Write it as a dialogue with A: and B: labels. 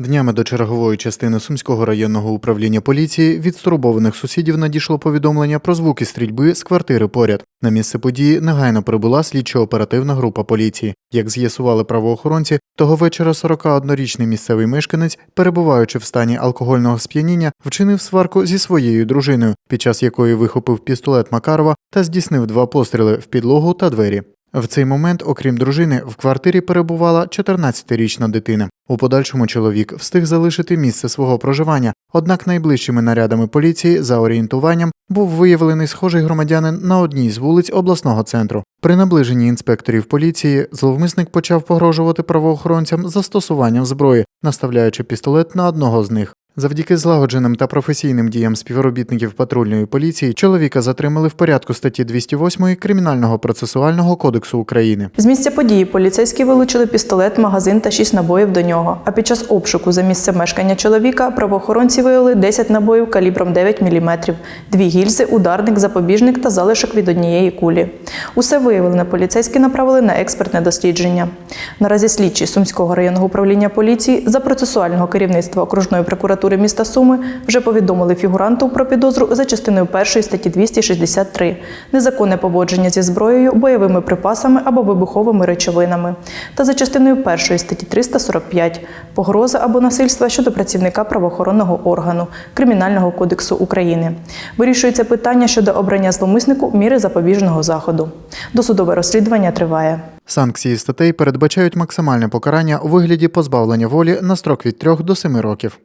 A: Днями до чергової частини Сумського районного управління поліції від стурбованих сусідів надійшло повідомлення про звуки стрільби з квартири поряд. На місце події негайно прибула слідчо-оперативна група поліції. Як з'ясували правоохоронці, того вечора 41-річний місцевий мешканець, перебуваючи в стані алкогольного сп'яніння, вчинив сварку зі своєю дружиною, під час якої вихопив пістолет Макарова та здійснив два постріли в підлогу та двері. В цей момент, окрім дружини, в квартирі перебувала 14-річна дитина. У подальшому чоловік встиг залишити місце свого проживання, однак найближчими нарядами поліції за орієнтуванням був виявлений схожий громадянин на одній з вулиць обласного центру. При наближенні інспекторів поліції зловмисник почав погрожувати правоохоронцям застосуванням зброї, наставляючи пістолет на одного з них. Завдяки злагодженим та професійним діям співробітників патрульної поліції чоловіка затримали в порядку статті 208 Кримінального процесуального кодексу України.
B: З місця події поліцейські вилучили пістолет, магазин та 6 набоїв до нього. А під час обшуку за місце мешкання чоловіка правоохоронці виявили 10 набоїв калібром 9 мм, дві гільзи, ударник, запобіжник та залишок від однієї кулі. Усе виявлене поліцейські направили на експертне дослідження. Наразі слідчі Сумського районного управління поліції за процесуального керівництва окружної прокуратури міста Суми вже повідомили фігуранту про підозру за частиною 1 статті 263 незаконне поводження зі зброєю, бойовими припасами або вибуховими речовинами, та за частиною 1 статті 345 погроза або насильство щодо працівника правоохоронного органу Кримінального кодексу України. Вирішується питання щодо обрання зловмиснику міри запобіжного заходу. Досудове розслідування триває.
A: Санкції статей передбачають максимальне покарання у вигляді позбавлення волі на строк від 3 до 7 років.